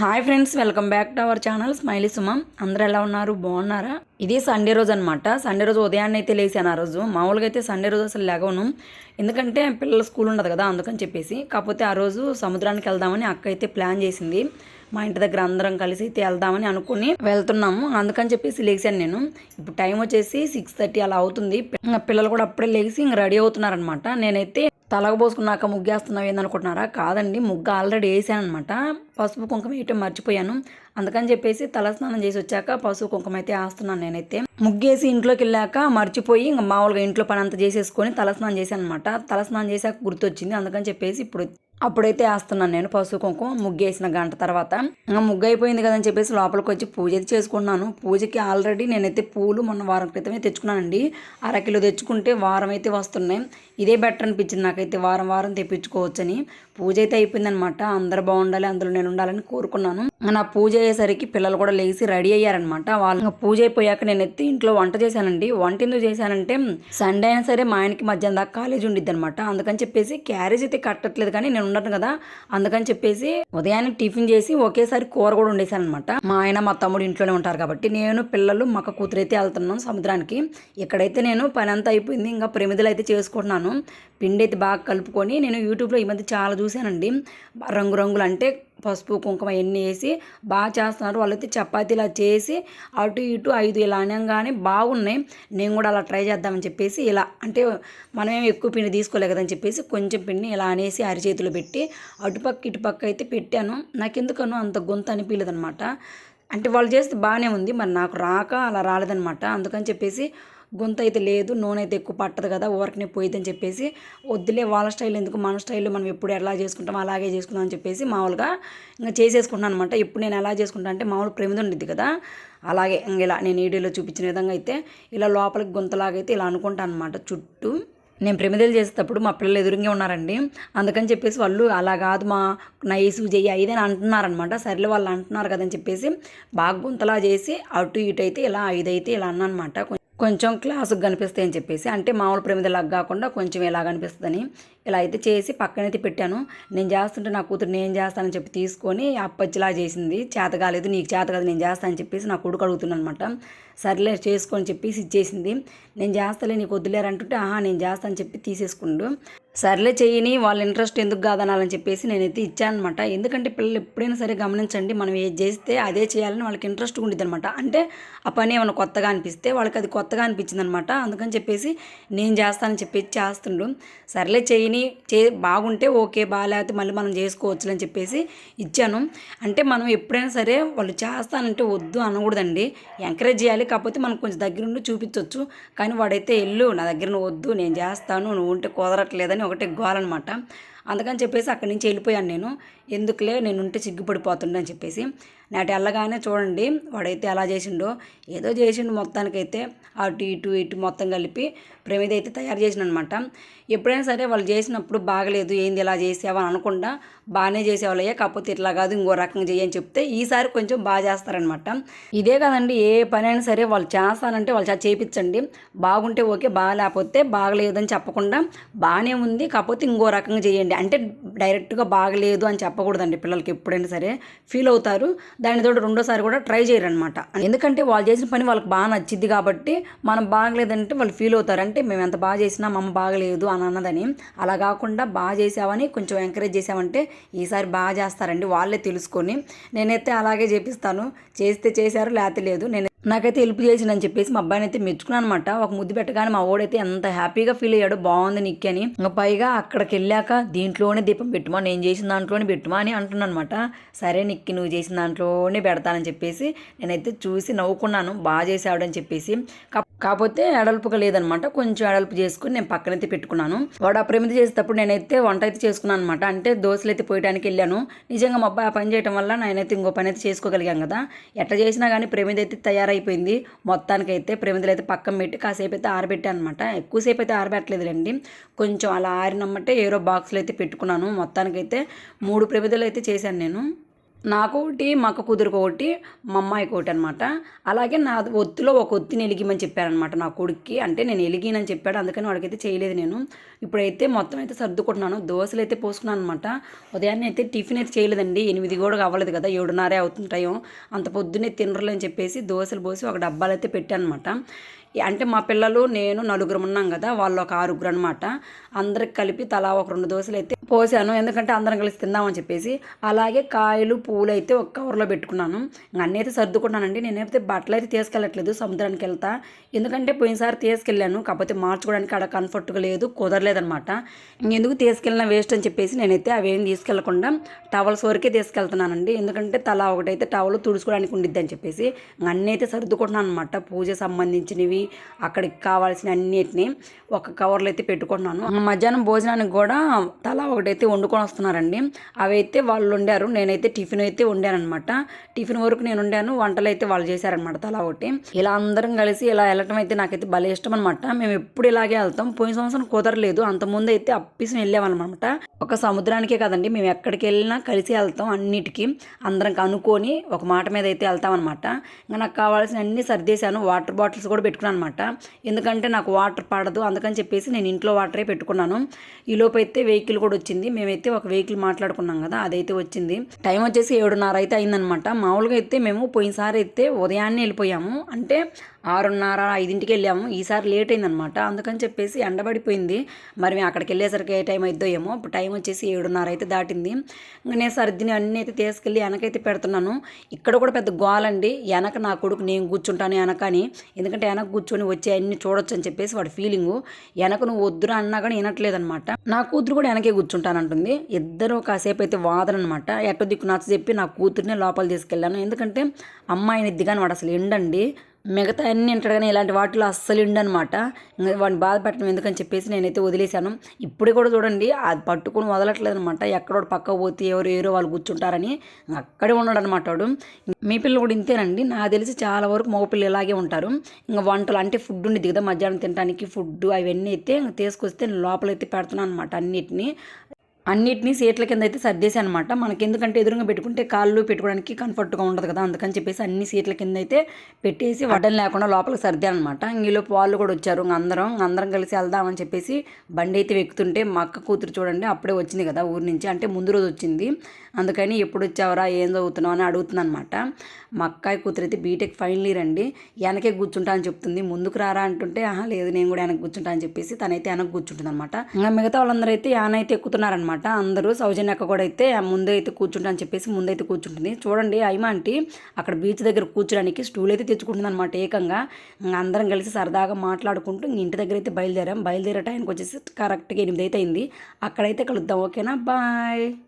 Hi friends welcome back to our channel Smiley Sumam అందరు ఎలా ఉన్నారు? బాగున్నారా? ఇది సండే రోజు అనమాట సండే రోజు ఉదయాన్నే అయితే లేచాను ఆ రోజు. మామూలుగా అయితే సండే రోజు అసలు లేగవను ఎందుకంటే పిల్లల స్కూల్ ఉండదు కదా అందుకని చెప్పేసి. కాకపోతే ఆ రోజు సముద్రానికి వెళ్దామని అక్క అయితే ప్లాన్ చేసింది. మా ఇంటి దగ్గర అందరం కలిసి అయితే వెళ్దామని అనుకుని వెళ్తున్నాము. అందుకని చెప్పేసి లేచాను నేను. ఇప్పుడు టైం వచ్చేసి సిక్స్ థర్టీ అలా అవుతుంది. పిల్లలు కూడా అప్పుడే లేచి ఇంక రెడీ అవుతున్నారనమాట నేనైతే తలకు పోసుకున్నాక ముగ్గేస్తున్నావు ఏందనుకుంటున్నారా? కాదండి ముగ్గు ఆల్రెడీ వేసాను అనమాట పసుపు కుంకుమ వేయటం మర్చిపోయాను. అందుకని చెప్పేసి తలస్నానం చేసి వచ్చాక పసుపు కుంకుమ అయితే వేస్తున్నాను నేనైతే. ముగ్గేసి ఇంట్లోకి వెళ్ళాక మర్చిపోయి ఇంకా మామూలుగా ఇంట్లో పని అంతా చేసేసుకొని తలస్నానం చేశాను అనమాట తలస్నానం చేశాక గుర్తొచ్చింది. అందుకని చెప్పేసి ఇప్పుడు అప్పుడైతే వేస్తున్నాను నేను పసుపు కుంకుమ ముగ్గు వేసిన గంట తర్వాత. ఇంకా ముగ్గు అయిపోయింది కదని చెప్పేసి లోపలికి వచ్చి పూజ అయితే చేసుకున్నాను పూజకి ఆల్రెడీ నేనైతే పూలు మొన్న వారం క్రితమే తెచ్చుకున్నానండి. అరకిలో తెచ్చుకుంటే వారం అయితే వస్తున్నాయి. ఇదే బెటర్ అనిపించింది నాకైతే. వారం వారం తెప్పించుకోవచ్చని. పూజ అయితే అయిపోయిందనమాట. అందరు బాగుండాలి అందులో నేను ఉండాలని కోరుకున్నాను. నా పూజ అయ్యేసరికి పిల్లలు కూడా లేచి రెడీ అయ్యారనమాట. వాళ్ళు పూజ అయిపోయాక నేను ఎత్తి ఇంట్లో వంట చేశానండి. వంట ఎందుకు చేశానంటే సండే అయినా సరే మా ఆయనకి మధ్యాహ్నం దాకా కాలేజ్ ఉండిద్ది అనమాట అందుకని చెప్పేసి క్యారేజ్ అయితే కట్టట్లేదు కానీ నేను ఉండను కదా. అందుకని చెప్పేసి ఉదయాన్నే టిఫిన్ చేసి ఒకేసారి కూర కూడా ఉండేసాను అనమాట మా ఆయన మా తమ్ముడు ఇంట్లోనే ఉంటారు కాబట్టి నేను పిల్లలు మక్క కూతురు అయితే వెళ్తున్నాం సముద్రానికి. ఇక్కడైతే నేను పని అంతా అయిపోయింది. ఇంకా ప్రమిదలు అయితే చేసుకుంటున్నాను. పిండి అయితే బాగా కలుపుకొని నేను యూట్యూబ్లో ఈ మధ్య చాలా చూశానండి. రంగురంగులు అంటే పసుపు కుంకుమ ఎన్ని వేసి బాగా చేస్తున్నారు. వాళ్ళైతే చపాతీలా చేసి అటు ఇటు ఐదు ఇలా అనగానే బాగున్నాయి. నేను కూడా అలా ట్రై చేద్దామని చెప్పేసి ఇలా అంటే మనమేం ఎక్కువ పిండి తీసుకోలే కదని చెప్పేసి కొంచెం పిండిని ఇలా అనేసి అరిచేతిలో పెట్టి అటుపక్క ఇటుపక్క అయితే పెట్టాను. నాకు ఎందుకనో అంత గొంతు అనిపించలేదు అనమాట అంటే వాళ్ళు చేస్తే బాగానే ఉంది. మరి నాకు రాక అలా రాలేదనమాట అందుకని చెప్పేసి గొంతు అయితే లేదు నూనె అయితే ఎక్కువ పట్టదు కదా ఊరకనే పోయిద్దని చెప్పేసి వద్దులే వాళ్ళ స్టైల్ ఎందుకు మన స్టైల్లో మనం ఎప్పుడు ఎలా చేసుకుంటాం అలాగే చేసుకుందాం అని చెప్పేసి మామూలుగా ఇంకా చేసేసుకుంటాను అనమాట ఇప్పుడు నేను ఎలా చేసుకుంటాను అంటే మామూలు ప్రేమిది ఉండిద్ది కదా అలాగే ఇంక ఇలా నేను వీడియోలో చూపించిన విధంగా అయితే ఇలా లోపలికి గొంతలాగైతే ఇలా అనుకుంటాను అనమాట చుట్టూ నేను ప్రమిదలు చేసేటప్పుడు మా పిల్లలు ఎదురుగా ఉన్నారండి. అందుకని చెప్పేసి వాళ్ళు అలా కాదు మా నైసు చెయ్యి ఐదని అంటున్నారనమాట సర్లే వాళ్ళు అంటున్నారు కదని చెప్పేసి బాగా గుంతలా చేసి అటు ఇటు అయితే ఇలా ఐదైతే ఇలా అన్నమాట కొంచెం క్లాసుకు కనిపిస్తాయి అని చెప్పేసి అంటే మామూలు ప్రమిదలాగా కాకుండా కొంచెం ఇలా కనిపిస్తుందని ఇలా అయితే చేసి పక్కనైతే పెట్టాను. నేను చేస్తుంటే నా కూతురు నేను చేస్తానని చెప్పి తీసుకొని అప్పచ్చిలా చేసింది. చేత కాలేదు నీకు చేత కాదు నేను చేస్తానని చెప్పేసి నా కొడుకు అడుగుతున్నాను అనమాట సర్లే చేసుకొని చెప్పేసి ఇచ్చేసింది. నేను చేస్తలే నీకు వద్దులేరంటుంటే ఆహా నేను చేస్తానని చెప్పి తీసేసుకుండు. సర్లే చేయని వాళ్ళ ఇంట్రెస్ట్ ఎందుకు కాదనాలని చెప్పేసి నేనైతే ఇచ్చానమాట ఎందుకంటే పిల్లలు ఎప్పుడైనా సరే గమనించండి మనం ఏది చేస్తే అదే చేయాలని వాళ్ళకి ఇంట్రెస్ట్ ఉండిద్ది అనమాట అంటే ఆ పని ఏమైనా కొత్తగా అనిపిస్తే వాళ్ళకి అది కొత్తగా అనిపించింది అనమాట అందుకని చెప్పేసి నేను చేస్తానని చెప్పేసి చేస్తుండ్రు సర్లే చేయని చే బాగుంటే ఓకే బాగాలేకపోతే మళ్ళీ మనం చేసుకోవచ్చు అని చెప్పేసి ఇచ్చాను. అంటే మనం ఎప్పుడైనా సరే వాళ్ళు చేస్తానంటే వద్దు అనకూడదండి. ఎంకరేజ్ చేయాలి కాకపోతే మనం కొంచెం దగ్గరుండి చూపించవచ్చు కానీ వాడైతే వెళ్ళు నా దగ్గర నువ్వు వద్దు నేను చేస్తాను నువ్వు ఉంటే కుదరట్లేదని ఒకటే గోలనమాట. అందుకని చెప్పేసి అక్కడి నుంచి వెళ్ళిపోయాను నేను. ఎందుకులే నేను ఉంటే సిగ్గుపడిపోతుండే అని చెప్పేసి. నాటి వెళ్ళగానే చూడండి వాడైతే ఎలా చేసిండో. ఏదో చేసిండు మొత్తానికైతే అటు ఇటు ఇటు మొత్తం కలిపి ప్రమిద అయితే తయారు చేసిన అనమాట ఎప్పుడైనా సరే వాళ్ళు చేసినప్పుడు బాగలేదు ఏంది ఇలా చేసావా అని అనకుండా బాగానే చేసేవాళ్ళయ్యా కాకపోతే ఇట్లా కాదు ఇంకో రకంగా చేయని చెప్తే ఈసారి కొంచెం బాగా చేస్తారనమాట. ఇదే కదండి ఏ పని అయినా సరే వాళ్ళు చేస్తానంటే వాళ్ళు చా- చేపించండి బాగుంటే ఓకే బాగా లేకపోతే బాగలేదని చెప్పకుండా బాగానే ఉంది కాకపోతే ఇంకో రకంగా చేయండి అంటే డైరెక్ట్గా బాగలేదు అని చెప్పకూడదండి పిల్లలకి ఎప్పుడైనా సరే. ఫీల్ అవుతారు. దాని తోడు రెండోసారి కూడా ట్రై చేయరనమాట ఎందుకంటే వాళ్ళు చేసిన పని వాళ్ళకి బాగా నచ్చిద్ది కాబట్టి మనం బాగలేదంటే వాళ్ళు ఫీల్ అవుతారు. అంటే మేము ఎంత బాగా చేసినా మమ్మ బాగలేదు అని అన్నదని. అలా కాకుండా బాగా చేసావని కొంచెం ఎంకరేజ్ చేసామంటే ఈసారి బాగా చేస్తారండి వాళ్ళే తెలుసుకొని. నేనైతే అలాగే చేపిస్తాను. చేస్తే చేశారు లేకపోతే లేదు. నేను నాకైతే హెల్ప్ చేసిందని చెప్పేసి మా అబ్బాయిని అయితే మెచ్చుకున్నాను అనమాట ఒక ముద్దు పెట్టగానే మా ఓడైతే ఎంత హ్యాపీగా ఫీల్ అయ్యాడు బాగుంది నిక్కి అని. ఇంకా పైగా అక్కడికి వెళ్ళాక దీంట్లోనే దీపం పెట్టుమా నేను చేసిన దాంట్లోనే పెట్టుమా అని అంటున్నాను అనమాట సరే నిక్కి నువ్వు చేసిన దాంట్లోనే పెడతానని చెప్పేసి నేనైతే చూసి నవ్వుకున్నాను. బాగా చేసాడని చెప్పేసి. కాకపోతే ఎడల్పుగా లేదనమాట. కొంచెం ఎడల్పు చేసుకుని నేను పక్కనైతే పెట్టుకున్నాను. వాడు ఆ చేసేటప్పుడు నేనైతే వంట అయితే చేసుకున్నాను అనమాట అంటే దోశలు అయితే పోయడానికి వెళ్ళాను. నిజంగా మా అబ్బాయి ఆ పని చేయడం వల్ల నేనైతే ఇంకో పని అయితే చేసుకోగలిగాం కదా. ఎట్లా చేసినా కానీ ప్రమిది అయితే తయారైపోయింది. మొత్తానికైతే ప్రమిదలు అయితే పక్కన పెట్టి కాసేపు అయితే ఆరబెట్టాను అనమాట ఎక్కువసేపు అయితే ఆరబెట్టలేదులేండి. కొంచెం అలా ఆరినమ్మటే ఏరో బాక్స్లో అయితే పెట్టుకున్నాను. మొత్తానికైతే మూడు ప్రమిదలు అయితే చేశాను నేను. నాకు ఒకటి మా అక్క ఒకటి మా అమ్మాయికి ఒకటి అనమాట అలాగే నా ఒత్తిలో ఒక ఒత్తిని ఎలిగిమని చెప్పారనమాట నా కొడుక్కి. అంటే నేను ఎలిగినని చెప్పాడు అందుకని వాడికైతే చేయలేదు నేను. ఇప్పుడైతే మొత్తం అయితే సర్దుకుంటున్నాను. దోశలు అయితే పోసుకున్నాను అనమాట ఉదయాన్నే అయితే టిఫిన్ అయితే చేయలేదండి. ఎనిమిది కూడా అవ్వలేదు కదా ఏడున్నరే అవుతుంది టైం. అంత పొద్దున్నే తినరులు అని చెప్పేసి దోశలు పోసి ఒక డబ్బాలు అయితే పెట్టాను అనమాట అంటే మా పిల్లలు నేను నలుగురు ఉన్నాం కదా వాళ్ళు ఒక ఆరుగురు అనమాట అందరికి కలిపి తలా ఒక రెండు దోశలు అయితే పోసాను. ఎందుకంటే అందరం కలిసి తిందామని చెప్పేసి. అలాగే కాయలు పూలు అయితే ఒక కవర్లో పెట్టుకున్నాను. అన్నీ అయితే సర్దుకున్నానండి. నేనైతే బట్టలు అయితే తీసుకెళ్ళట్లేదు సముద్రానికి వెళ్తా. ఎందుకంటే పోయినసారి తీసుకెళ్ళాను. కాకపోతే మార్చుకోవడానికి అక్కడ కంఫర్ట్గా లేదు కుదరలేదనమాట ఇంకెందుకు తీసుకెళ్ళిన వేస్ట్ అని చెప్పేసి నేనైతే అవేం తీసుకెళ్ళకుండా టవల్స్ వరకే తీసుకెళ్తున్నానండి. ఎందుకంటే తలా ఒకటైతే టవల్ తుడుచుకోవడానికి ఉండిద్ది అని చెప్పేసి. అన్నీ అయితే సర్దుకుంటున్నాను అనమాట పూజ సంబంధించినవి అక్కడికి కావాల్సిన అన్నిటిని ఒక కవర్లో అయితే పెట్టుకుంటున్నాను. మధ్యాహ్నం భోజనానికి కూడా తలా ఒకటైతే వండుకొని వస్తున్నారండి. అవి అయితే వాళ్ళు వండారు. నేనైతే టిఫిన్ అయితే వండానమాట టిఫిన్ వరకు నేను వండాను. వంటలు అయితే వాళ్ళు చేశారనమాట తలా ఒకటి. ఇలా అందరం కలిసి ఇలా వెళ్ళటం అయితే నాకైతే భలే ఇష్టం అనమాట మేము ఎప్పుడు ఇలాగే వెళ్తాం. పోయిన సంవత్సరం కుదరలేదు. అంతకుముందు అయితే అప్పిసి వెళ్ళామన్నమాట ఒక సముద్రానికే కదండి. మేము ఎక్కడికి వెళ్ళినా కలిసి వెళ్తాం అన్నిటికీ. అందరం కనుక్కొని ఒక మాట మీద అయితే వెళ్తామన్నమాట. ఇంకా నాకు కావాల్సిన అన్ని సర్దేశాను. వాటర్ బాటిల్స్ కూడా పెట్టుకున్నాను అనమాట ఎందుకంటే నాకు వాటర్ పడదు. అందుకని చెప్పేసి నేను ఇంట్లో వాటరే పెట్టుకున్నాను. ఈ అయితే వెహికల్ కూడా వచ్చింది. మేమైతే ఒక వెహికల్ మాట్లాడుకున్నాం కదా అదైతే వచ్చింది. టైం వచ్చేసి ఏడున్నర అయితే అయిందనమాట మామూలుగా అయితే మేము పోయినసారి అయితే ఉదయాన్నే వెళ్ళిపోయాము. అంటే ఆరున్నర ఐదింటికి వెళ్ళాము. ఈసారి లేట్ అయిందనమాట అందుకని చెప్పేసి ఎండబడిపోయింది. మరి మేము అక్కడికి వెళ్ళేసరికి ఏ టైం అయిద్దో ఏమో. ఇప్పుడు టైం వచ్చేసి ఏడున్నర అయితే దాటింది. ఇంకా నేను సర్దిని అన్నీ అయితే తీసుకెళ్ళి వెనకైతే పెడుతున్నాను. ఇక్కడ కూడా పెద్ద గోలండి. వెనక నా కొడుకు నేను కూర్చుంటాను వెనక అని. ఎందుకంటే వెనక కూర్చొని వచ్చే అన్ని చూడొచ్చు అని చెప్పేసి వాడి ఫీలింగు. వెనక నువ్వు వద్దురా అన్నా కానీ వినట్లేదనమాట నా కూతురు కూడా వెనకే కూర్చుంటానంటుంది ఇద్దరు కాసేపు అయితే వాదనమాట అనమాట ఎట్టో దిక్కు నచ్చ చెప్పి నా కూతుర్ని లోపల తీసుకెళ్ళాను. ఎందుకంటే అమ్మాయిని దిగాని వాడు అసలు ఎండండి. మిగతా అన్ని వింటాడు కానీ ఇలాంటి వాటిలో అస్సలు ఉండనమాట ఇంకా వాడిని బాధ పెట్టడం ఎందుకని చెప్పేసి నేనైతే వదిలేశాను. ఇప్పుడు కూడా చూడండి అది పట్టుకొని వదలట్లేదు అనమాట ఎక్కడో పక్క పోతే ఎవరు ఎవరో వాళ్ళు కూర్చుంటారని అక్కడే ఉన్నాడు అనమాట వాడు. మీ పిల్లలు కూడా ఇంతేనండి. నాకు తెలిసి చాలా వరకు మగపిల్లలు ఇలాగే ఉంటారు. ఇంకా వంటలు అంటే ఫుడ్ ఉండిద్ది కదా మధ్యాహ్నం తినడానికి ఫుడ్ అవన్నీ అయితే ఇంకా తీసుకొస్తే లోపలైతే పెడుతున్నాను అనమాట అన్నిటిని. అన్నిటినీ సీట్ల కింద అయితే సర్దేశాను అనమాట మనకి ఎందుకంటే ఎదురుగా పెట్టుకుంటే కాళ్ళు పెట్టుకోవడానికి కంఫర్ట్గా ఉండదు కదా అందుకని చెప్పేసి అన్ని సీట్ల కింద అయితే పెట్టేసి వడ్డం లేకుండా లోపలికి సర్దే అనమాట ఈలోపు వాళ్ళు కూడా వచ్చారు అందరం అందరం కలిసి వెళ్దామని చెప్పేసి బండి అయితే ఎక్కుతుంటే మా అక్క కూతురు చూడండి అప్పుడే వచ్చింది కదా ఊరి నుంచి అంటే ముందు రోజు వచ్చింది. అందుకని ఎప్పుడు వచ్చావరా ఏం చదువుతున్నావు అని అడుగుతుంది అనమాట మా అక్కాయి కూతురు అయితే బీటెక్ ఫైనల్ ఇయర్ అండి వెనకే కూర్చుంటా అని చెప్తుంది. ముందుకు రారా అంటుంటే ఆహా లేదు నేను కూడా వెనక కూర్చుంటా అని చెప్పేసి తనైతే వెనక కూర్చుంటుంది అనమాట ఇంకా మిగతా వాళ్ళందరూ అయితే యానైతే ఎక్కుతున్నారనమాట. అందరూ సౌజన్య అక్క కూడా అయితే ముందే అయితే కూర్చుంటా అని చెప్పేసి ముందైతే కూర్చుంటుంది. చూడండి అయిమ అంటే అక్కడ బీచ్ దగ్గర కూర్చోడానికి స్టూల్ అయితే తెచ్చుకుంటుంది అనమాట ఏకంగా అందరం కలిసి సరదాగా మాట్లాడుకుంటూ ఇంటి దగ్గర అయితే బయలుదేరాం. బయలుదేరే టైంకి వచ్చేసి కరెక్ట్గా ఎనిమిది అయితే అయింది. అక్కడైతే కలుద్దాం. ఓకేనా? బాయ్.